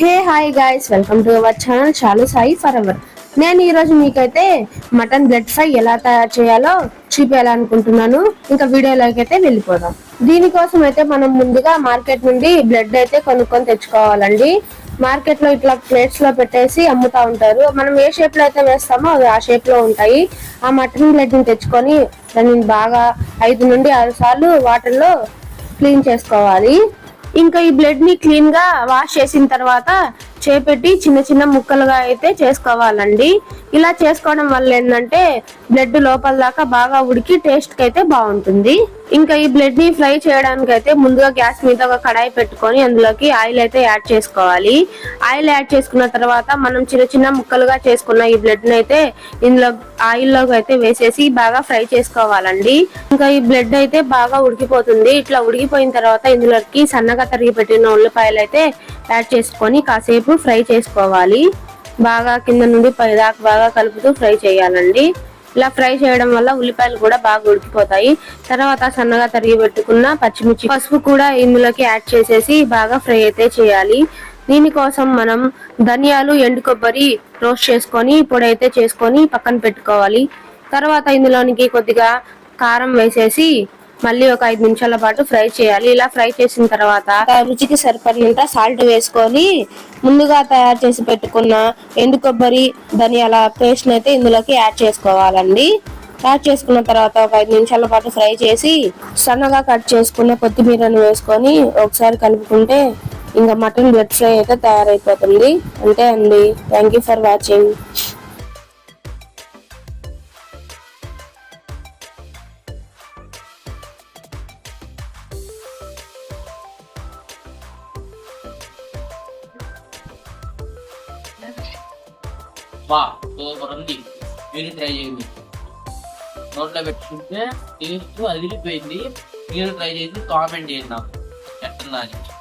Hey hi guys welcome to our channel చాలు Sai for hour నేను ఈరోజు మీకైతే మటన్ బ్లడ్ ఫ్రై ఎలా తయారు చేయాలో చూపించాలనుకుంటున్నాను. ఇంకా వీడియోలోకి అయితే వెళ్ళిపోదాం. దీనికోసం అయితే మనం ముందుగా మార్కెట్ నుండి బ్లడ్ అయితే కొనుక్కొని తెచ్చుకోవాలండి. మార్కెట్లో ఇట్లా ప్లేట్స్లో పెట్టేసి అమ్ముతా ఉంటారు. మనం ఏ షేప్లో అయితే వేస్తామో అవి ఆ షేప్లో ఉంటాయి. ఆ మటన్ బ్లడ్ తెచ్చుకొని దాన్ని బాగా ఐదు నుండి ఆరు సార్లు వాటర్లో క్లీన్ చేసుకోవాలి. ఇంకా ఈ బ్లడ్ని క్లీన్గా వాష్ చేసిన తర్వాత చేపెట్టి చిన్న చిన్న ముక్కలుగా అయితే చేసుకోవాలండి. ఇలా చేసుకోవడం వల్ల ఏంటంటే బ్లడ్ లోపల దాకా బాగా ఉడికి టేస్ట్ అయితే బాగుంటుంది. ఇంకా ఈ బ్లడ్ని ఫ్రై చేయడానికి అయితే ముందుగా గ్యాస్ మీద ఒక కడాయి పెట్టుకొని అందులోకి ఆయిల్ అయితే యాడ్ చేసుకోవాలి. ఆయిల్ యాడ్ చేసుకున్న తర్వాత మనం చిన్న చిన్న ముక్కలుగా చేసుకున్న ఈ బ్లడ్ని అయితే ఇందులో ఆయిల్లోకి అయితే వేసేసి బాగా ఫ్రై చేసుకోవాలండి. ఇంకా ఈ బ్లడ్ అయితే బాగా ఉడికిపోతుంది. ఇట్లా ఉడికిపోయిన తర్వాత ఇందులోకి సన్నగా తరిగి పెట్టిన ఉల్లిపాయలు అయితే యాడ్ చేసుకొని కాసేపు ఫ్రై చేసుకోవాలి. బాగా కింద నుండి పై దాకా బాగా కలుపుతూ ఫ్రై చేయాలండి. ఇలా ఫ్రై చేయడం వల్ల ఉల్లిపాయలు కూడా బాగా ఉడికిపోతాయి. తర్వాత సన్నగా తరిగి పెట్టుకున్న పచ్చిమిర్చి పసుపు కూడా ఇందులోకి యాడ్ చేసేసి బాగా ఫ్రై అయితే చేయాలి. దీనికోసం మనం ధనియాలు ఎండు కొబ్బరి రోస్ట్ చేసుకొని పొడి అయితే చేసుకొని పక్కన పెట్టుకోవాలి. తర్వాత ఇందులోనికి కొద్దిగా కారం వేసేసి మళ్ళీ ఒక ఐదు నిమిషాల పాటు ఫ్రై చేయాలి. ఇలా ఫ్రై చేసిన తర్వాత రుచికి సరిపడినంత సాల్ట్ వేసుకొని ముందుగా తయారు చేసి పెట్టుకున్న ఎండు కొబ్బరి ధనియాల పేస్ట్ అయితే ఇందులోకి యాడ్ చేసుకోవాలండి. యాడ్ చేసుకున్న తర్వాత ఒక ఐదు నిమిషాల పాటు ఫ్రై చేసి సన్నగా కట్ చేసుకున్న కొత్తిమీరను వేసుకొని ఒకసారి కలుపుకుంటే ఇంకా మటన్ బెడ్ ఫ్రై అయితే తయారైపోతుంది. అంతే అండి. Thank you for watching. బా సూపర్ ఉంది మీరు ట్రై చేయండి. నోట్లో పెట్టుకుంటే టేస్ట్ అదిలిపోయింది మీరు ట్రై చేసి కామెంట్ చేయండి నాకు. ఎట్లా అని.